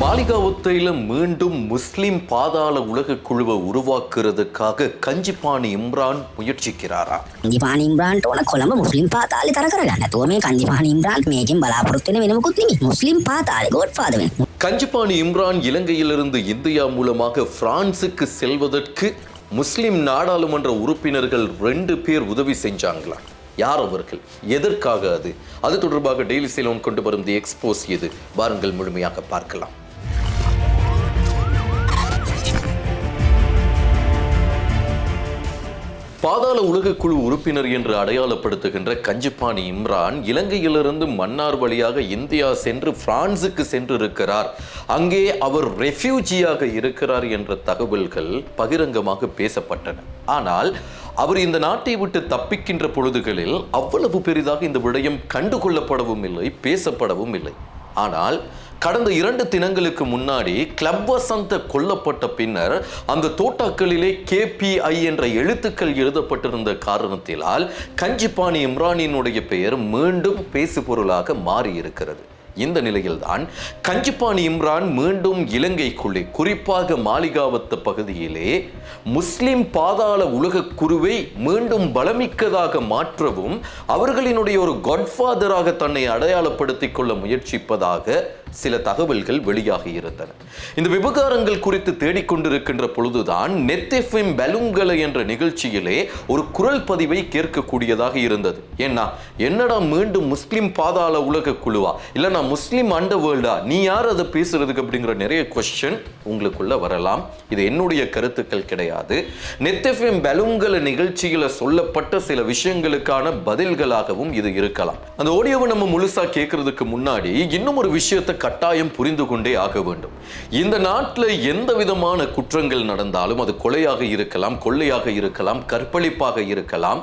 மாளிகாவுத்தையில் மீண்டும் முஸ்லிம் பாதாள உலக குழுவை உருவாக்குறதுக்காக கஞ்சிபாணி இம்ரான் முயற்சிக்கிறாரா? கஞ்சிபாணி இம்ரான் ಕೊಲಂಬ ಮುಸ್ಲಿಂ ಪಾತಾಳಿ ತರ ಕರಗಣ್ಣ ತೋರ್ಮೆ ಕಂಜಿಪಾಣಿ ಇಮ್ರಾನ್ ಮೇಜಿಂ ಬಲಾಪುರತ್ತಿನ ವೆನುಮ ಕುತ್ತಿನಿ ಮುಸ್ಲಿಂ ಪಾತಾಳಿ ಗೋಡ್ கஞ்சிபாணி இம்ரான் இலங்கையிலிருந்து இந்தியா மூலமாக பிரான்சுக்கு செல்வதற்கு முஸ்லிம் நாடாளுமன்ற உறுப்பினர்கள் ரெண்டு பேர் உதவி செஞ்சாங்களா? யார் அவர்கள்? எதற்காக அது? அது தொடர்பாக டெய்லி சேலோன் கொண்டு வரும் தி எக்ஸ்போஸ் இது. வாருங்கள் முழுமையாக பார்க்கலாம். பாதாள உலகக்குழு உறுப்பினர் என்று அடையாளப்படுத்துகின்ற கஞ்சிப்பாணி இம்ரான் இலங்கையிலிருந்து மன்னார் வழியாக இந்தியா சென்று பிரான்சுக்கு சென்றிருக்கிறார். அங்கே அவர் ரெஃப்யூஜியாக இருக்கிறார் என்ற தகவல்கள் பகிரங்கமாக பேசப்பட்டன. ஆனால் அவர் இந்த நாட்டை விட்டு தப்பிக்கின்ற பொழுதுகளில் அவ்வளவு பெரிதாக இந்த விடயம் கண்டுகொள்ளப்படவும் இல்லை பேசப்படவும் இல்லை. ஆனால் கடந்த இரண்டு தினங்களுக்கு முன்னாடி கிளப் வசந்த கொல்லப்பட்ட பின்னர் அந்த தோட்டாக்களிலே கேபிஐ என்ற எழுத்துக்கள் எழுதப்பட்டிருந்த காரணத்தினால் கஞ்சிப்பாணி இம்ரானினுடைய பெயர் மீண்டும் பேசுபொருளாக மாறி இருக்கிறது இந்த நிலையில்தான் கஞ்சிப்பாணி இம்ரான் மீண்டும் இலங்கைக்குள்ளே குறிப்பாக மாளிகாவத்த பகுதியிலே முஸ்லிம் பாதாள உலக குருவை மீண்டும் பலமிக்கதாக மாற்றவும் அவர்களினுடைய ஒரு காட்ஃபாதராக தன்னை அடையாளப்படுத்திக் கொள்ள முயற்சிப்பதாக சில தகவல்கள் வெளியாகி இருந்தன. இந்த விவகாரங்கள் குறித்து தேடிக்கொண்டிருக்கின்ற பொழுதுதான் நெத்தெஃப்எம் பலூன்களை என்ற நிகழ்ச்சியிலே ஒரு குரல் பதிவை கேட்கக்கூடியதாக இருந்தது. ஏன்னா என்னடா மீண்டும் முஸ்லிம் பாதாள உலக குழுவா? இல்லைனா முஸ்லிம் அண்ட வேர்ல்டா? நீ யார் அதை பேசுறதுக்கு அப்படிங்கிற நிறைய கொஸ்டின் உங்களுக்குள்ள வரலாம். இது என்னுடைய கருத்துக்கள் கிடையாது. நெத்தெஃப்எம் பலூன்களை நிகழ்ச்சியில சொல்லப்பட்ட சில விஷயங்களுக்கான பதில்களாகவும் இது இருக்கலாம். அந்த ஆடியோவை நம்ம முழுசா கேட்கறதுக்கு முன்னாடி இன்னும் ஒரு விஷயத்தை கட்டாயம் புரிந்து கொண்டே ஆக வேண்டும். இந்த நாட்டில் எந்த விதமான குற்றங்கள் நடந்தாலும் அது கொலையாக இருக்கலாம் கொள்ளையாக இருக்கலாம் கற்பழிப்பாக இருக்கலாம்.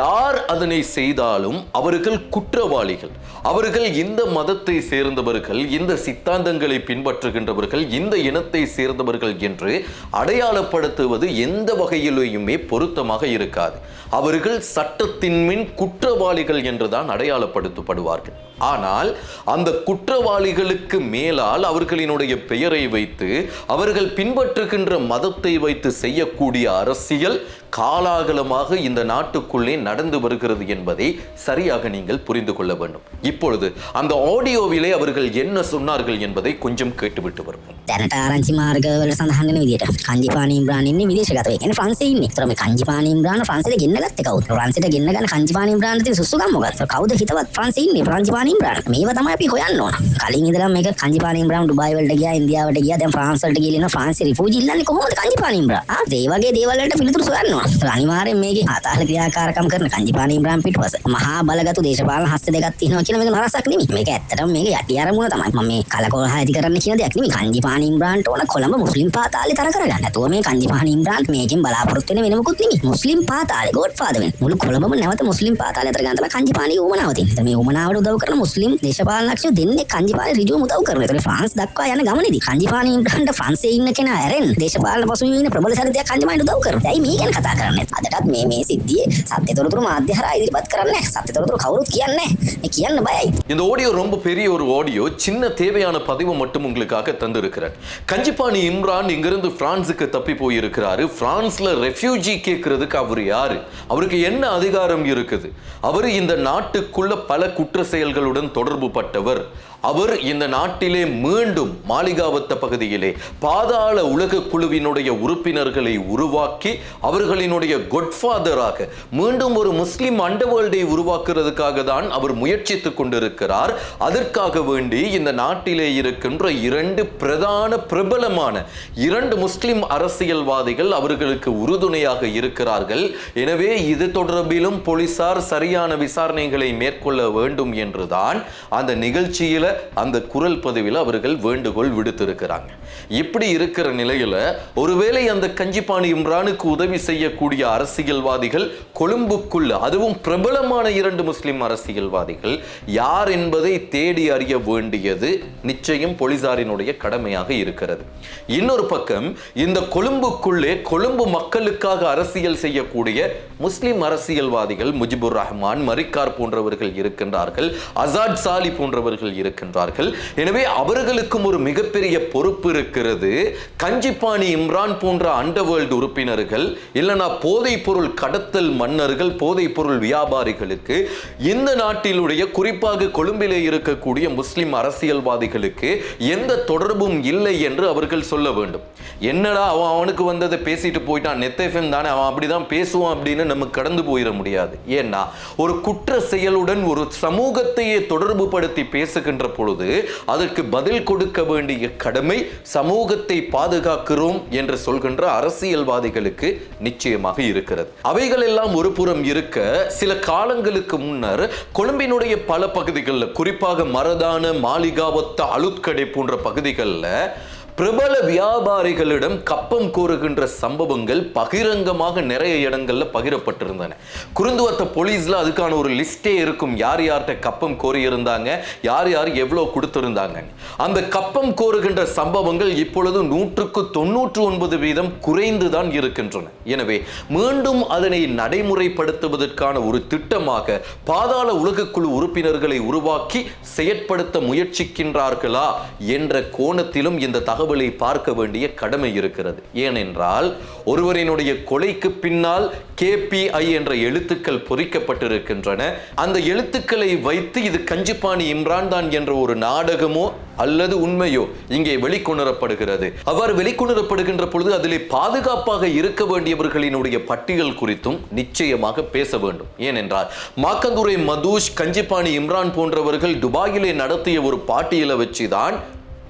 யார் அதனை செய்தாலும் அவர்கள் குற்றவாளிகள். அவர்கள் இந்த மதத்தை சேர்ந்தவர்கள் இந்த சித்தாந்தங்களை பின்பற்றுகின்றவர்கள் இந்த இனத்தை சேர்ந்தவர்கள் என்று அடையாளப்படுத்துவது எந்த வகையிலேயுமே பொருத்தமாக இருக்காது. அவர்கள் சட்டத்தின் மின் குற்றவாளிகள் என்றுதான் அடையாளப்படுத்தப்படுவார்கள். ஆனால் அந்த குற்றவாளிகளுக்கு மேலால் அவர்களினுடைய பெயரை வைத்து அவர்கள் பின்பற்றுகின்ற மதத்தை வைத்து செய்யக்கூடிய அரசியல் காலாகலமாக இந்த நாட்டுக்குள்ளே நடந்து வருகிறது என்பதை சரியாக நீங்கள் புரிந்து கொள்ள வேண்டும் இப்பொழுது அந்த ஆடியோவிலே அவர்கள் என்ன சொன்னார்கள் என்பதை கொஞ்சம் கேட்டுவிட்டு வருவோம் දැනට ආරංචි මාර්ගවල සඳහන් වෙන විදිහට කංජිපාන ඉම්බ්‍රාන් ඉන්නේ විදේශගත වෙයි. කියන්නේ ෆ්‍රාන්සේ ඉන්නේ. ඒතර මේ කංජිපාන ඉම්බ්‍රාන් ෆ්‍රාන්සේට ගෙන්න ගත්තේ කවුද? ෆ්‍රාන්සේට ගෙන්න ගන්න කංජිපාන ඉම්බ්‍රාන්ට තියෙන සුසුකම් මොකක්ද? ඒතර කවුද හිතවත් ෆ්‍රාන්සේ ඉන්නේ? කංජිපාන ඉම්බ්‍රාන්. මේව තමයි අපි හොයන්න ඕන. කලින් ඉඳලා මේක කංජිපාන ඉම්බ්‍රාන් දුබායි වලට ගියා, ඉන්දියාවට ගියා, දැන් ෆ්‍රාන්ස් වලට ගිහලා ඉන්න ෆ්‍රාන්සේ රිෆියුජි ඉල්ලන්නේ කොහොමද කංජිපාන ඉම්බ්‍රාන්? ආ ඒ වගේ දේවල් වලට පිළිතුරු සොයන්න ඕන. ඒතර අනිවාර්යෙන් මේකේ ආතාල ක්‍රියාකාරකම් කරන කංජිපාන ඉම්බ්‍රාන් පිටුපස මහා බලගතු දේශපාලන හස්ත දෙකක් තියෙනවා කියන මේක නරසක් නෙමෙයි. මේක ඇත්තටම මේක යටි අරමුණ තමයි. මම මේ කලකෝලහ ඇති කරන්න කියන දෙයක් නෙමෙයි. කංජිපාන ඉම්බ්‍රාන්ට ඕන කොළඹ මුස්ලිම් පාතාලේ තර කරගන්න. නැතුව මේ කංජිපාන ඉම්බ්‍රාන් මේකෙන් බලාපොරොත්තු වෙන වෙන මොකුත් නෙමෙයි. මුස්ලිම් පාතාලේ ගෝඩ් ෆාදර් වෙන. මුළු කොළඹම නැවත මුස්ලිම් පාතාලේ තර ගන්න තමයි කංජිපානගේ උමනාව තියෙන්නේ. ඒතර මේ උමනාවට උදව් කරන මුස්ලිම් දේශපාලනඥයෝ දෙන්නේ කංජිපානේ ඍජුවම උදව් කරනවා. ඒතර ෆ්‍රාන්ස් දක්වා යන ගමනේදී කංජිපාන ඉම්බ්‍රාන්ට ෆ්‍රාන්සේ ඉන්න කෙනා ඇරෙන් දේශපාලන පසුබිම ඉන්න ප්‍රබල චරිතයක් කංජිපානට උදව් කරනවා. ඇයි මේ ගැන කතා කරන්නේ? අදටත් මේ මේ සිද්ධියේ සත්‍ය තොරතුරු මාධ්‍ය හරහා ඉදිරිපත් කරන්නේ නැහැ. සත්‍ය තොරතුරු කවුරුත් කියන්නේ නැහැ. මේ කියන්න බයයි. இந்த ஆடியோ ரொம்ப பெரிய ஒரு ஆடியோ சின்ன தேவையான பதிவு மட்டும் உங்களுக்காக தந்திருக்கிறேன் கஞ்சிப்பாணி இம்ரான் இங்கிருந்து பிரான்ஸுக்கு தப்பி போயிருக்கிறாரு பிரான்ஸ்ல ரெஃப்யூஜி கேட்கறதுக்கு அவர் யாரு அவருக்கு என்ன அதிகாரம் இருக்குது அவர் இந்த நாட்டுக்குள்ள பல குற்ற மக்களுடன் தொடர்பு பட்டவர் அவர் இந்த நாட்டிலே மீண்டும் மாளிகாவத்த பகுதியிலே பாதாள உலக குழுவினுடைய உறுப்பினர்களை உருவாக்கி அவர்களினுடைய கொட்ஃபாதராக மீண்டும் ஒரு முஸ்லிம் அண்டர்வேர்ல்டை உருவாக்குறதுக்காக தான் அவர் முயற்சித்துக் கொண்டிருக்கிறார். அதற்காக வேண்டி இந்த நாட்டிலே இருக்கின்ற இரண்டு பிரதான பிரபலமான இரண்டு முஸ்லிம் அரசியல்வாதிகள் அவர்களுக்கு உறுதுணையாக இருக்கிறார்கள். எனவே இது தொடர்பிலும் போலீசார் சரியான விசாரணைகளை மேற்கொள்ள வேண்டும் என்றுதான் அந்த நிகழ்ச்சியில அந்த குரல் பதிவில் அவர்கள் வேண்டுகோள் விடுத்திருக்கிறாங்க. இப்படி இருக்கிற நிலையில் ஒருவேளை அந்த கஞ்சிப்பாணி இம்ரானுக்கு உதவி செய்யக்கூடிய அரசியல்வாதிகள் கொழும்புக்குள்ள அதுவும் பிரபலமான இரண்டு முஸ்லிம் அரசியல்வாதிகள் யார் என்பதை தேடி அறிய வேண்டியது நிச்சயம் போலீசாரினுடைய கடமையாக இருக்கிறது. இன்னொரு பக்கம் இந்த கொழும்புக்குள்ளே கொழும்பு மக்களுக்காக அரசியல் செய்யக்கூடிய முஸ்லிம் அரசியல்வாதிகள் முஜிபுர் ரஹ்மான் மரிக்கார் போன்றவர்கள் இருக்கின்றார்கள் அசாத் சாலி போன்றவர்கள் இருக்க இருக்கின்றார்கள் எனவே அவர்களுக்கும் ஒரு மிகப்பெரிய பொறுப்பு இருக்கிறது. கஞ்சிப்பாணி இம்ரான் போன்ற அண்டர்வேர்ல்டு உறுப்பினர்கள் இல்லைனா போதைப் பொருள் கடத்தல் மன்னர்கள் போதைப் பொருள் வியாபாரிகளுக்கு இந்த நாட்டிலுடைய குறிப்பாக கொழும்பிலே இருக்கக்கூடிய முஸ்லிம் அரசியல்வாதிகளுக்கு எந்த தொடர்பும் இல்லை என்று அவர்கள் சொல்ல வேண்டும். என்னடா அவன் அவனுக்கு வந்ததை பேசிட்டு போயிட்டான். நெத்தேஃபம் தானே அவன் அப்படிதான் பேசுவான் அப்படின்னு நம்ம கடந்து போயிட முடியாது. ஏன்னா ஒரு குற்ற செயலுடன் ஒரு சமூகத்தையே தொடர்பு படுத்தி பேசுகின்ற பொழுது அதற்கு பதில் கொடுக்க வேண்டிய கடமை சமூகத்தை பாதுகாக்கிறோம் என்று சொல்கின்ற அரசியல்வாதிகளுக்கு நிச்சயமாக இருக்கிறது. அவைகள் எல்லாம் ஒரு புறம் இருக்க சில காலங்களுக்கு முன்னர் கொழும்பினுடைய பல பகுதிகளில் குறிப்பாக மரதான மாளிகாவத்த அழுத்கடை போன்ற பகுதிகளில் பிரபல வியாபாரிகளிடம் கப்பம் கோருகின்ற சம்பவங்கள் பகிரங்கமாக நிறைய இடங்கள்ல பகிரப்பட்டிருந்தன. குருந்துவத்த போலீஸ்ல அதுக்கான ஒரு லிஸ்டே இருக்கும். யார் யார்கிட்ட கப்பம் கோரி இருந்தாங்க யார் யார் எவ்வளவு கொடுத்திருந்தாங்க? அந்த கப்பம் கோருகின்ற சம்பவங்கள் இப்பொழுது நூற்றுக்கு தொன்னூற்று ஒன்பது வீதம் குறைந்துதான் இருக்கின்றன. எனவே மீண்டும் அதனை நடைமுறைப்படுத்துவதற்கான ஒரு திட்டமாக பாதாள உலகக்குழு உறுப்பினர்களை உருவாக்கி செயற்படுத்த முயற்சிக்கின்றார்களா என்ற கோணத்திலும் இந்த தகவல் பார்க்க வேண்டிய கடமை இருக்கிறது. ஏனென்றால் ஒருவரினுடைய கொலைக்கு பின்னால் கேபிஐ என்ற எழுத்துக்கள் பொறிக்கப்பட்டிருக்கின்றன. அந்த எழுத்துக்களை வைத்து இது கஞ்சிப்பாணி இம்ரான் தான் என்ற ஒரு நாடகமோ அல்லது உண்மையோ இங்கே வெளிக்கொணரப்படுகிறது. அவ்வாறு வெளிக்கொணரப்படுகின்ற பொழுது அதிலே பாதுகாப்பாக இருக்க வேண்டியவர்களினுடைய பட்டியல் குறித்தும் நிச்சயமாக பேச வேண்டும். ஏனென்றால் மாக்கந்துரை மதுஷ் கஞ்சிப்பாணி இம்ரான் போன்றவர்கள் துபாயிலே நடத்திய ஒரு பாட்டியலை வச்சுதான்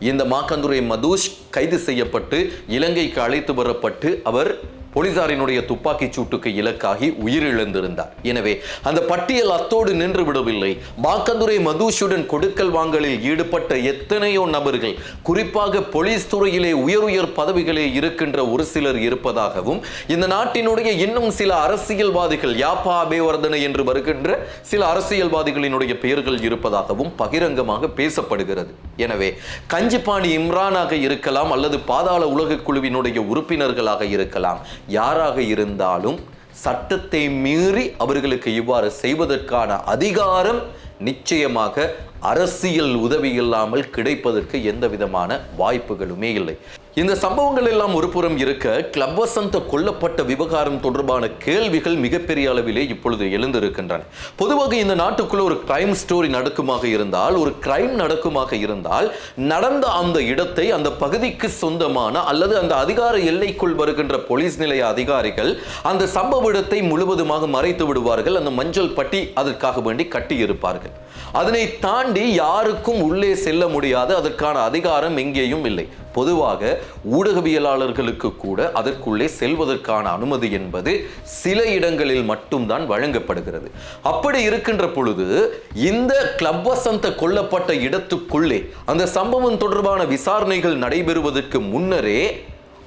இந்த மாக்கந்துரை மதுஷ் கைது செய்யப்பட்டு இலங்கைக்கு அழைத்து வரப்பட்டு அவர் போலீசாரினுடைய துப்பாக்கிச் சூட்டுக்கு இலக்காகி உயிரிழந்திருந்தார். எனவே அந்த பட்டியல் அத்தோடு நின்று விடவில்லை மாக்கந்துரை மதுஷுடன் கொடுக்கல் வாங்கலில் ஈடுபட்ட எத்தனையோ நபர்கள் குறிப்பாக போலீஸ் துறையிலே உயர் உயர் பதவிகளே இருக்கின்ற ஒரு சிலர் இருப்பதாகவும் இந்த நாட்டினுடைய இன்னும் சில அரசியல்வாதிகள் யாப்பா அபேவர்தனை என்று வருகின்ற சில அரசியல்வாதிகளினுடைய பெயர்கள் இருப்பதாகவும் பகிரங்கமாக பேசப்படுகிறது. எனவே கஞ்சிப்பாணி இம்ரானாக இருக்கலாம் அல்லது பாதாள உலக குழுவினுடைய உறுப்பினர்களாக இருக்கலாம். யாராக இருந்தாலும் சட்டத்தை மீறி அவர்களுக்கு இவ்வாறு செய்வதற்கான அதிகாரம் நிச்சயமாக அரசியல் உதவி இல்லாமல் கிடைப்பதற்கு எந்த விதமான வாய்ப்புகளுமே இல்லை. இந்த சம்பவங்கள் எல்லாம் ஒரு புறம் இருக்க கிளப் வசந்த கொல்லப்பட்ட விவகாரம் தொடர்பான கேள்விகள் மிகப்பெரிய அளவிலே இப்பொழுது எழுந்திருக்கின்றன. பொதுவாக இந்த நாட்டுக்குள்ள ஒரு கிரைம் ஸ்டோரி நடக்குமாக இருந்தால் ஒரு கிரைம் நடக்குமாக இருந்தால் நடந்த அந்த இடத்தை அந்த பகுதிக்கு சொந்தமான அல்லது அந்த அதிகார எல்லைக்குள் வருகின்ற போலீஸ் நிலைய அதிகாரிகள் அந்த சம்பவ இடத்தை முழுவதுமாக மறைத்து விடுவார்கள். அந்த மஞ்சள் பட்டி அதற்காக வேண்டி கட்டியிருப்பார்கள். அதனை தாண்டி யாருக்கும் உள்ளே செல்ல முடியாது. அதற்கான அதிகாரம் எங்கேயும் இல்லை. பொதுவாக ஊடகவியலாளர்களுக்கு கூட அதற்குள்ளே செல்வதற்கான அனுமதி என்பது சில இடங்களில் மட்டும்தான் வழங்கப்படுகிறது. அப்படி இருக்கின்ற பொழுது இந்த கிளப் வசந்த கொல்லப்பட்ட இடத்துக்குள்ளே அந்த சம்பவம் தொடர்பான விசாரணைகள் நடைபெறுவதற்கு முன்னரே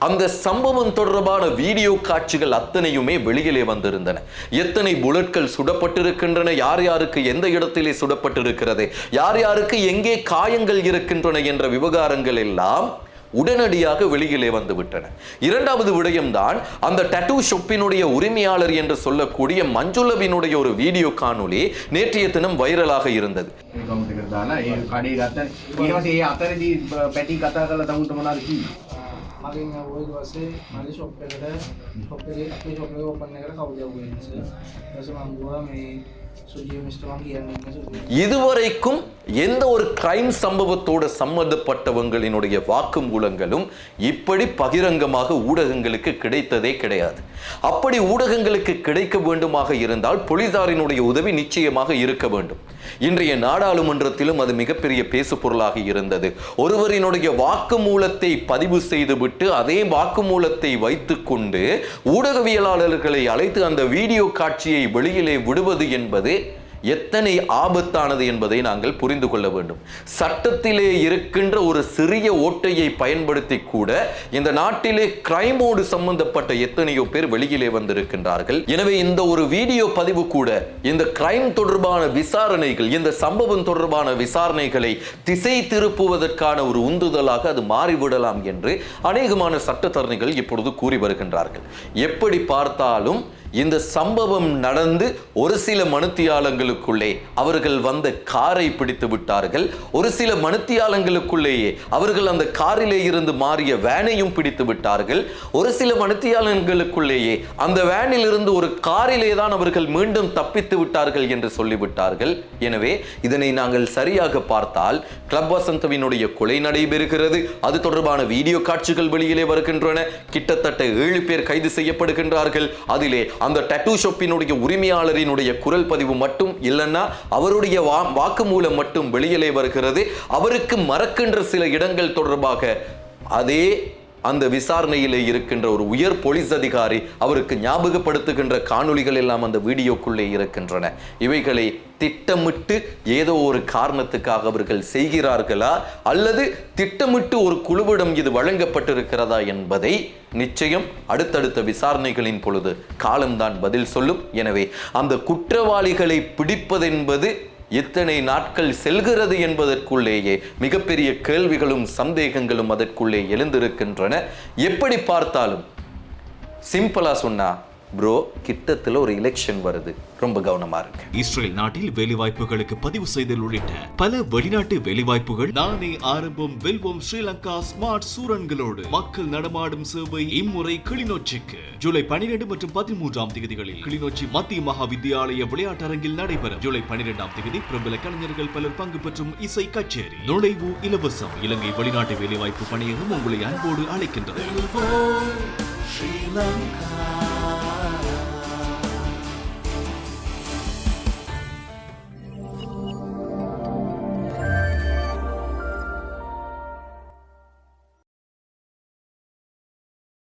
அந்த சம்பவம் தொடர்பான வீடியோ காட்சிகள் அத்தனையுமே வெளியிலே வந்திருந்தன. எத்தனை புல்லட்கள் சுடப்பட்டிருக்கின்றன யார் யாருக்கு எந்த இடத்திலே சுடப்பட்டிருக்கிறது யார் யாருக்கு எங்கே காயங்கள் இருக்கின்றன என்ற விவகாரங்கள் எல்லாம் உடனடியாக வெளியிலே வந்துவிட்டன. இரண்டாவது விடயம்தான் அந்த டட்டூ ஷொப்பினுடைய உரிமையாளர் என்று சொல்லக்கூடிய மஞ்சுளவினுடைய ஒரு வீடியோ காணொளி நேற்றைய தினம் வைரலாக இருந்தது. मागे हिंगा वयर असे माझे सोपे कडे सोपे आपले सोपे ओपन कडे खाऊ द्या वयर असे तसं मागोळा मी இதுவரைக்கும் எந்த ஒரு கிரைம் சம்பவத்தோடு சம்பந்தப்பட்டவங்களினுடைய வாக்குமூலங்களும் இப்படி பகிரங்கமாக ஊடகங்களுக்கு கிடைத்ததே கிடையாது அப்படி ஊடகங்களுக்கு கிடைக்க வேண்டுமாக இருந்தால் போலீசாரினுடைய உதவி நிச்சயமாக இருக்க வேண்டும் இன்றைய நாடாளுமன்றத்திலும் அது மிகப்பெரிய பேசு பொருளாக இருந்தது. ஒருவரினுடைய வாக்குமூலத்தை பதிவு செய்துவிட்டு அதே வாக்குமூலத்தை வைத்துக்கொண்டு ஊடகவியலாளர்களை அழைத்து அந்த வீடியோ காட்சியை வெளியிலே விடுவது என்பது எத்தனை ஆபத்தானது என்பதை நாங்கள் புரிந்து கொள்ள வேண்டும். சட்டத்திலே இருக்கின்ற ஒரு சிறிய ஓட்டையை பயன்படுத்தி கூட இந்த நாட்டிலே கிரைமோடு சம்பந்தப்பட்ட எத்தனையோ பேர் வெளியிலே வந்திருக்கின்றார்கள். எனவே இந்த ஒரு வீடியோ பதிவு கூட இந்த கிரைம் தொடர்பான விசாரணைகள் இந்த சம்பவம் தொடர்பான விசாரணைகளை திசை திருப்புவதற்கான ஒரு உந்துதலாக அது மாறிவிடலாம் என்று அநேகமான சட்டத்தரணிகள் இப்பொழுது கூறி வருகின்றார்கள். எப்படி பார்த்தாலும் இந்த சம்பவம் நடந்து ஒரு சில மனுத்தியாலங்களுக்குள்ளே அவர்கள் வந்த காரை பிடித்து விட்டார்கள். ஒரு சில மனுத்தியாலங்களுக்குள்ளேயே அவர்கள் அந்த காரிலே இருந்து மாறிய வேனையும் பிடித்து விட்டார்கள். ஒரு சில மனுத்தியாலங்களுக்குள்ளேயே அந்த வேனில் இருந்து ஒரு காரிலே தான் அவர்கள் மீண்டும் தப்பித்து விட்டார்கள் என்று சொல்லிவிட்டார்கள். எனவே இதனை நாங்கள் சரியாக பார்த்தால் கிளப் வசந்தவினுடைய கொலை நடைபெறுகிறது. அது தொடர்பான வீடியோ காட்சிகள் வெளியிலே வருகின்றன. கிட்டத்தட்ட ஏழு பேர் கைது செய்யப்படுகின்றார்கள். அதிலே அந்த டட்டூ ஷாப்பினுடைய உரிமையாளரினுடைய குரல் பதிவு மட்டும் இல்லைன்னா அவருடைய வா- வாக்குமூலம் மட்டும் வெளியிலே வருகிறது. அவருக்கு மறக்கின்ற சில இடங்கள் தொடர்பாக அதே அந்த விசாரணையிலே இருக்கின்ற ஒரு உயர் போலீஸ் அதிகாரி அவருக்கு ஞாபகப்படுத்துகின்ற காணொளிகள் எல்லாம் அந்த வீடியோக்குள்ளே இருக்கின்றன. இவைகளை திட்டமிட்டு ஏதோ ஒரு காரணத்துக்காக அவர்கள் செய்கிறார்களா? அல்லது திட்டமிட்டு ஒரு குழுவிடம் இது வழங்கப்பட்டிருக்கிறதா என்பதை நிச்சயம் அடுத்தடுத்த விசாரணைகளின் பொழுது காலம்தான் பதில் சொல்லும். எனவே அந்த குற்றவாளிகளை பிடிப்பதென்பது எத்தனை நாட்கள் செல்கிறது என்பதற்குள்ளேயே மிகப்பெரிய கேள்விகளும் சந்தேகங்களும் அதற்குள்ளே எழுந்திருக்கின்றன. எப்படி பார்த்தாலும் சிம்பிளா சொன்னா ப்ரோ கிட்டத்துல ஒரு எலெக்ஷன் வருது. ரொம்ப கவனமா இருக்கு இஸ்ரேல் நாட்டில் வேலைவாய்ப்புகளுக்கு பதிவு செய்தல் உள்ளிட்ட பல வெளிநாட்டு வேலைவாய்ப்புகள் நானே ஆரம்பம் வெல்வோம் ஸ்ரீலங்கா ஸ்மார்ட் சூரன்களோடு. மக்கள் நடமாடும் சேவை இம்முறை கிளிநொச்சிக்கு. ஜூலை பனிரெண்டு மற்றும் பதிமூன்றாம் தேதிகளில் கிளிநொச்சி மத்திய மகா வித்தியாலய விளையாட்டரங்கில் நடைபெறும். ஜூலை பனிரெண்டாம் தேதி பிரபல கலைஞர்கள் பலர் பங்கு பெற்றும் இசை கச்சேரி. நுழைவு இலவசம். இலங்கை வெளிநாட்டு வேலைவாய்ப்பு பணியகம் உங்களை அன்போடு அழைக்கின்றது. Sri Lanka.